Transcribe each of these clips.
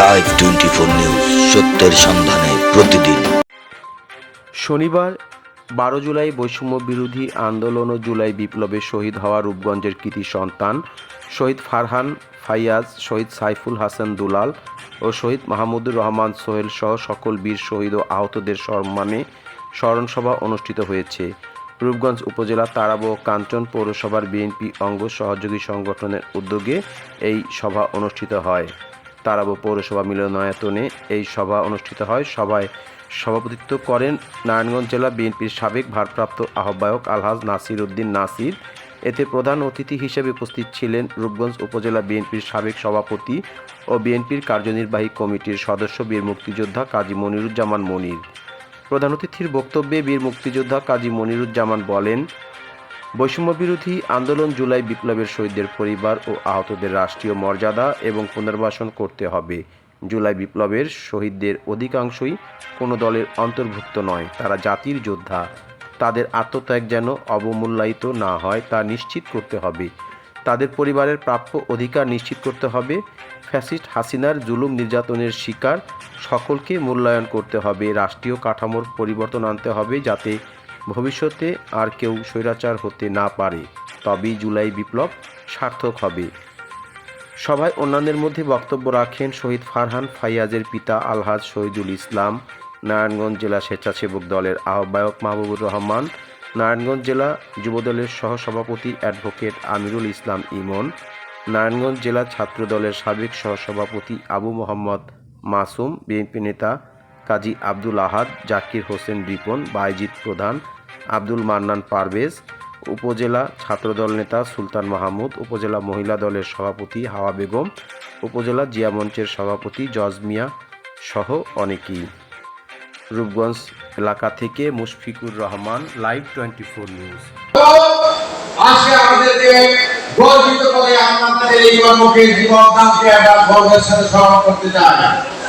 Live twenty four news সত্যের সন্ধানে প্রতিদিন। শনিবার, বারো জুলাই বৈষম্য বিরোধী আন্দোলন ও জুলাই বিপ্লবে শহীদ হওয়া রূপগঞ্জের কৃতি সন্তান, শহীদ ফারহান ফাইয়াজ, শহীদ সাইফুল হাসান দুলাল ও শহীদ মাহমুদুর রহমান সোহেল সহ সকল বীর শহীদ ও আহতদের সম্মানে স্মরণসভা অনুষ্ঠিত হয়েছে। রূপগঞ্জ উপজেলা তারাব কাঞ্চন পৌরসভার বিএনপি অঙ্গ সহযোগী সংগঠনের উদ্যোগে এই সভা অনুষ্ঠিত হয়। তারাব পৌরসভা মিলনায়তনে এই সভা অনুষ্ঠিত হয়। সভায় সভাপতিত্ব করেন নারায়ণগঞ্জ জেলা বিএনপির সাবেক ভারপ্রাপ্ত আহ্বায়ক আলহাজ নাসির উদ্দিন নাসির। এতে প্রধান অতিথি হিসেবে উপস্থিত ছিলেন রূপগঞ্জ উপজেলা বিএনপির সাবেক সভাপতি ও বিএনপির কার্যনির্বাহী কমিটির সদস্য বীর মুক্তিযোদ্ধা কাজী মনিরুজ্জামান মনির। প্রধান অতিথির বক্তব্যে বীর মুক্তিযোদ্ধা কাজী মনিরুজ্জামান বলেন বৈষম্যবিরোধী আন্দোলন জুলাই বিপ্লবের শহীদদের পরিবার ও আহতদের রাষ্ট্রীয় মর্যাদা এবং পুনর্বাসন করতে হবে। জুলাই বিপ্লবের শহীদদের অধিকাংশই কোনো দলের অন্তর্ভুক্ত নয়, তারা জাতির যোদ্ধা। তাদের আত্মত্যাগ যেন অবমূল্যায়িত না হয়, তা নিশ্চিত করতে হবে। তাদের পরিবারের প্রাপ্য অধিকার নিশ্চিত করতে হবে। ফ্যাসিস্ট হাসিনার জুলুম নির্যাতনের শিকার সকলকে মূল্যায়ন করতে হবে। রাষ্ট্রীয় কাঠামোর পরিবর্তন আনতে হবে যাতে ভবিষ্যতে আর কেউ স্বৈরাচার হতে না পারে, তবেই জুলাই বিপ্লব সার্থক হবে। সভায় অন্যান্যের মধ্যে বক্তব্য রাখেন শহীদ ফারহান ফাইয়াজের পিতা আলহাজ শহীদুল ইসলাম, নারায়ণগঞ্জ জেলা স্বেচ্ছাসেবক দলের আহ্বায়ক মাহবুবুর রহমান, নারায়ণগঞ্জ জেলা যুবদলের সহসভাপতি অ্যাডভোকেট আমিরুল ইসলাম ইমন, নারায়ণগঞ্জ জেলা ছাত্র দলের সাবেক সহসভাপতি আবু মোহাম্মদ মাসুম, বিএনপি নেতা কাজী আব্দুল আহাদ, জাকির হোসেন রিপন, বাইজিৎ প্রধান, আব্দুল মান্নান পারভেজ, উপজেলা ছাত্রদল নেতা সুলতান মাহমুদ, উপজেলা মহিলা দলের সভাপতি হাওয়া বেগম, উপজেলা জিয়া মঞ্চের সভাপতি জজ মিয়া সহ অনেকেই। রূপগঞ্জ এলাকা থেকে Mushfiqur Rahman, live twenty four news. গর্বিত করে আমরা তাদের এই কর্মকে জীবন স্মরণ করতে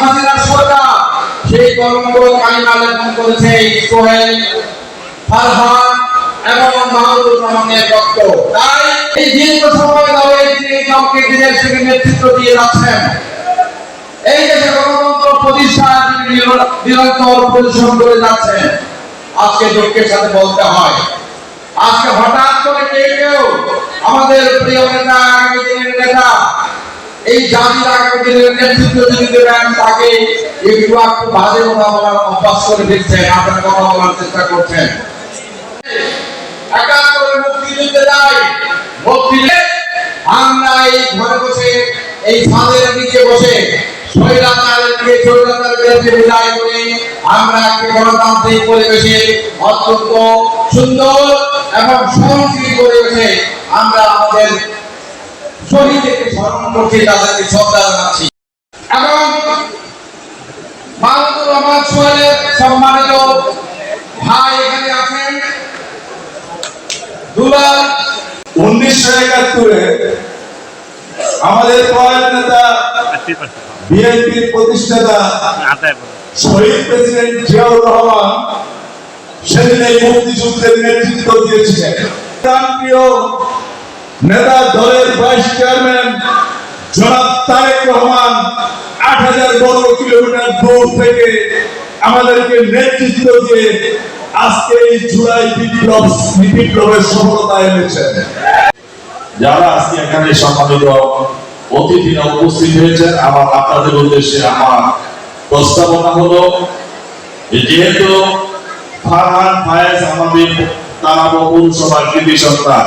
হাসিনার সরকার। সেই কর্মগুলো কালিমা লেপন করেছে সোহেল ফারহান এবং মাহমুদুর রহমানের রক্ত। তাই এই দীর্ঘ সময় ধরে তিনি দলকে বিদেশ নেতৃত্ব দিয়ে যাচ্ছেন। এই দেশে গণতন্ত্র প্রতিষ্ঠায় তিনি নিরন্তর পরিশ্রম করে যাচ্ছেন। আজকে দুঃখের সাথে বলতে হয়। আজকে হঠাৎ করে কেউ কেউ আমাদের প্রিয় নেতা, আগামী দিনের নেতা এই জাতির আগামী নেতৃত্ব যদি দেবেন তাকে একটু একটু বাজে কথা বলার অভ্যাস করে দিচ্ছেন। আপনার কথা বলার চেষ্টা করছেন। একাত্তরে মুক্তিযুদ্ধে যাই মুক্তিযুদ্ধে আমরা এই ঘরে বসে, এই ছাদের নিচে বসে বিদায় করে আমরা গণতান্ত্রিক পরিবেশে অত্যন্ত সুন্দর এবং পরিবেশে আমরা আমাদের শহীদদেরকে স্মরণ করছি তাদেরকে শ্রদ্ধা জানাচ্ছি এবং মাহমুদুর রহমান সোহেলের সম্মানিত ভাই এখানে আছেন। দুলাল। উনিশশো একাত্তরে আমাদের প্রয়াত নেতা, বিএনপির প্রতিষ্ঠাতা, শহীদ প্রেসিডেন্ট জিয়াউর রহমান সেদিন এই মুক্তিযুদ্ধের নেতৃত্ব দিয়েছিলেন। প্রিয় নেতা দলের ভাইস চেয়ারম্যান জনাব তারেক রহমান আট হাজার বর্গ কিলোমিটার দূর থেকে আমাদেরকে নেতৃত্ব দিয়ে আজকে এই জুলাই বিপ্লব, বিপ্লবের সফলতা এনেছেন। যারা আজকে এখানে সম্মানিত অতিথিরা উপস্থিত হয়েছেন, আমার আপনাদের উদ্দেশ্যে আমার প্রস্তাবনা হলো, যেহেতু ফারহান ফায়েজ আমাদের তারা পৌরসভার কৃতি সন্তান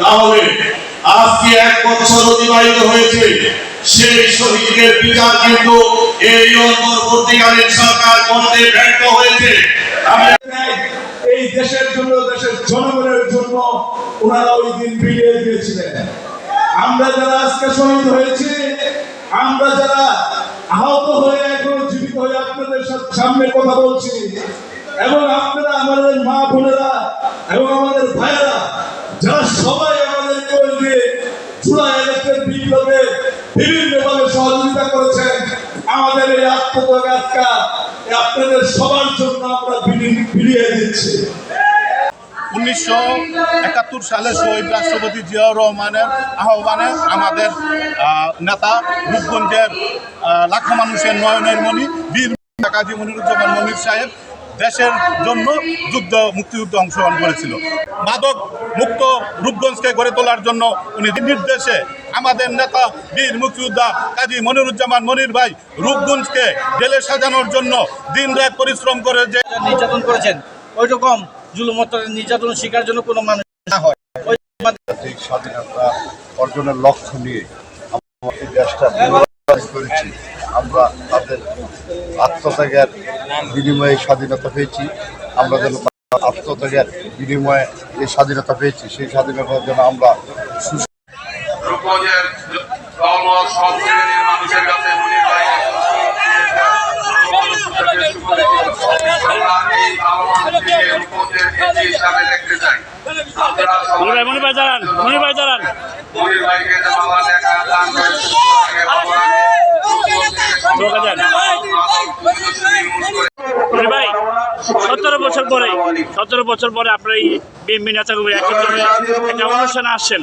তাহলে আজকে এক বছর অতিবাহিত হয়েছে। সেই শহীদের বিচার কিন্তু এই অন্তর্বর্তীকালীন সরকার করতে ব্যর্থ হয়েছে। এই দেশের জন্য, দেশের জনগণের জন্য ওনারা ওই দিন বিলিয়ে দিয়েছিলেন। আমরা যারা আজকে শহীদ হয়েছি, আমরা যারা আহত হয়ে এখনও জীবিত হয়ে আপনাদের সামনে কথা বলছি, এবং আপনারা আমাদের মা বোনেরা এবং আমাদের ভাইয়েরা যারা সবাই আমাদেরকে ওই যে জুলাই আগস্টের বিপ্লবে বিভিন্নভাবে সহযোগিতা করেছেন উনিশশো একাত্তর সালে শহীদ রাষ্ট্রপতি জিয়াউর রহমানের আহ্বানে আমাদের নেতা রূপগঞ্জের লাখো মানুষের নয়নের মণি, বীর কাজী মনিরুজ্জামান মনির সাহেব দেশের জন্য যুদ্ধ, মুক্তিযুদ্ধে অংশগ্রহণ করেছিল। মাদক মুক্ত রূপগঞ্জকে গড়ে তোলার জন্য উনি নির্দেশে আমাদের নেতা বীর মুক্তিযোদ্ধা কাজী মনিরুজ্জামান মনির ভাই রূপগঞ্জকে জেলে সাজানোর জন্য দিন রাত পরিশ্রম করে যে নির্যাতন করেছেন। ওই রকম জুলুম নির্যাতন শিকার জন্য কোনো মানুষ না হয়। ওই স্বাধীনতা অর্জনের লক্ষ্য নিয়ে আমরা দেশটা করেছি। আমরা তাদের আত্মত্যাগের বিনিময়ে স্বাধীনতা পেয়েছি। আমরা যেন আত্মত্যাগের বিনিময়ে এই স্বাধীনতা পেয়েছি। সেই স্বাধীনতার জন্য আমরা কাছে মনির ভাই সতেরো বছর পরে, সতেরো বছর পরে আপনার এই বিএমপি নেতা একত্র একটা অনুষ্ঠানে আসছেন।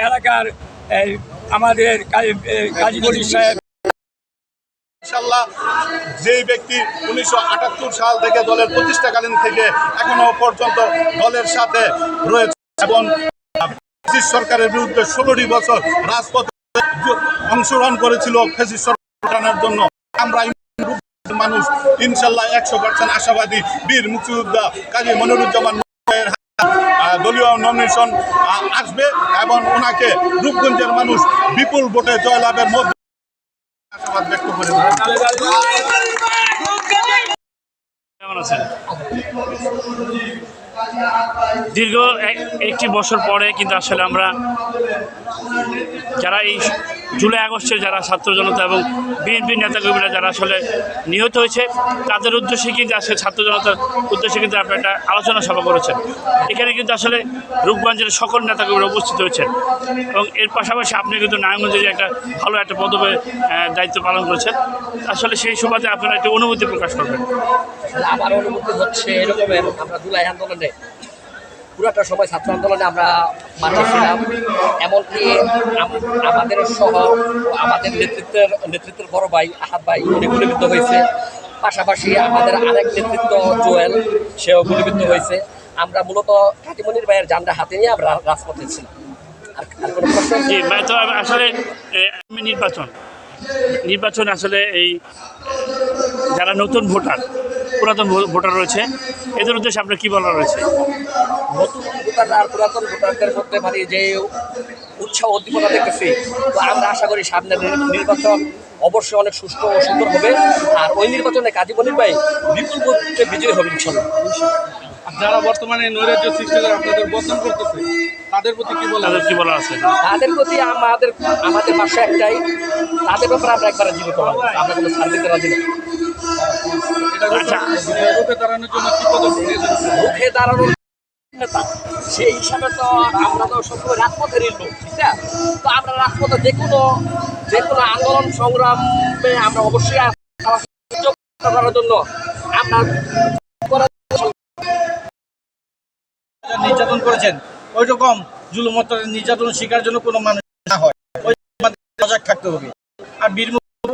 এলাকার আমাদের সাহেব যেই ব্যক্তি উনিশশো আটাত্তর সাল থেকে দলের প্রতিষ্ঠাকালীন থেকে এখনও পর্যন্ত দলের সাথে রয়েছে এবং ফ্যাসিস্ট সরকারের বিরুদ্ধে ষোলোটি বছর রাজপথে অংশগ্রহণ করেছিল ফ্যাসিস্ট সরকারের জন্য। আমরা মানুষ ইনশাল্লাহ একশো পার্সেন্ট আশাবাদী বীর মুক্তিযোদ্ধা কাজী মনিরুজ্জামান দলীয় নমিনেশন আসবে এবং ওনাকে রূপগঞ্জের মানুষ বিপুল ভোটে জয়লাভের মধ্যে আশাবাদ ব্যক্ত করে দীর্ঘ এক- একটি বছর পরে কিন্তু আসলে আমরা যারা এই জুলাই আগস্টে যারা ছাত্র জনতা এবং বিএনপি নেতাকর্মীরা যারা আসলে নিহত হয়েছে, তাদের উদ্দেশ্যে কিন্তু আসলে ছাত্র জনতার উদ্দেশ্যে কিন্তু আপনি একটা আলোচনা সভা করেছেন। এখানে কিন্তু আসলে রূপগঞ্জের সকল নেতাকর্মীরা উপস্থিত হয়েছেন। এবং এর পাশাপাশি আপনি কিন্তু নারায়ণগঞ্জে যে একটা ভালো একটা পদবে দায়িত্ব পালন করেছেন, আসলে সেই সুবাদে আপনারা একটি অনুভূতি প্রকাশ করবেন। আমার অনুভূতি হচ্ছে এরকমের আমরা জুলাই আন্দোলনে পুরাটা সময় ছাত্র আন্দোলনে আমরা মাঠে ছিলাম। এমনকি আমাদের সহ আমাদের নেতৃত্বের নেতৃত্বের বড় ভাই আহাদ ভাই, উনি গুলিবিদ্ধ হয়েছে। পাশাপাশি আমাদের আরেক নেতৃত্ব জোয়েল, সেও গুলিবিদ্ধ হয়েছে। আমরা মূলত কাটিমনির ভাইয়ের জানটা হাতে নিয়ে আমরা রাজপথে ছিলাম। আর আসলে নির্বাচন। নির্বাচন আসলে এই যারা নতুন ভোটার, পুরাতন ভোটার রয়েছে এদের উদ্দেশ্যে আপনার কী বলার রয়েছে? নতুন ভোটার আর পুরাতন ভোটারদের মধ্যে মানে যে উৎসাহ উদ্দীপনা দেখতেছি তো আমরা আশা করি সামনের নির্বাচন অবশ্যই অনেক সুষ্ঠু ও সুন্দর হবে। আর ওই নির্বাচনে কাজী মনির ভাই বিপুল ভোটে বিজয়ী হবে ইনশাল্লাহ। যারা বর্তমানে নৈরাজ্য সৃষ্টি করে আপনাদের বদনাম করতেছে তাদের প্রতি কি বলা তাদের কী বলার আছে? তাদের প্রতি আমাদের আমাদের ভাষা একটাই তাদের ব্যাপারে আমরা একবার জীবিত আমরা কোনো ছাড় দিতে রাজি না। আচ্ছা। রূপে দাঁড়ানোর জন্য কি পদক্ষেপ নিয়েছেন দাঁড়ানোর নেতা সেই হিসাবে তো আমরা তো সবসময় রাজপথের লোক ঠিক না তো আমরা রাজপথে যে কোনো যে কোনো আন্দোলন সংগ্রামে আমরা অবশ্যই করার জন্য আমরা নির্যাতন করেছেন। ওই রকম জুলুম অত্যাচার নির্যাতন শিকার জন্য কোনো মানুষ না হয়। ওই সজাগ থাকতে হবে। আর বীর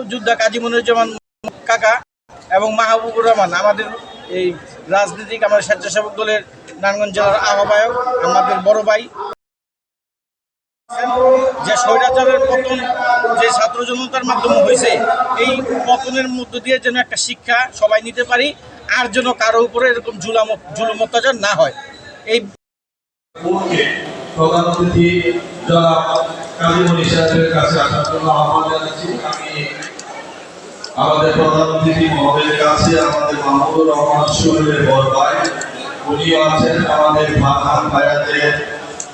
যোদ্ধা কাজী মনিরুজ্জামান কাকা এবং মাহবুবুর রহমান, আমাদের এই রাজনীতিক, আমাদের স্বেচ্ছাসেবক দলের নারায়ণগঞ্জ জেলার আহ্বায়ক, আমাদের বড় ভাই। যে স্বৈরাচারের পতন, যে ছাত্র জনতার মাধ্যমে হয়েছে, এই পতনের মধ্য দিয়ে যেন একটা শিক্ষা সবাই নিতে পারি, আর যেন কারও উপরে এরকম জুলাম জুলুম অত্যাচার না হয়। এই আহ্বান জানাচ্ছি। আমি আমাদের প্রধান অতিথি মহোদয়ের কাছে আমাদের মাহমুদুর রহমান শরীরের বড় ভাই উনিও আছেন আমাদের ফারহান ভাইয়াদের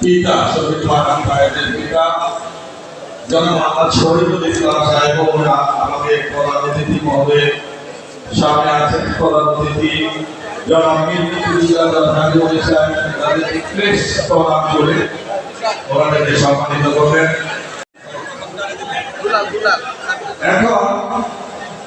পিতা, শহীদ ফারহান ভাইয়াদের পিতা। জনাব আহমদ শহীদুল ইসলাম সাহেব ওরা আমাদের প্রধান অতিথি মহোদয়ের সামনে আছেন প্রধান অতিথি জনাব মীর মুক্তিযোদ্ধা তাদের প্রেস প্রদান করে ওনাদেরকে সম্মানিত করবেন। এখন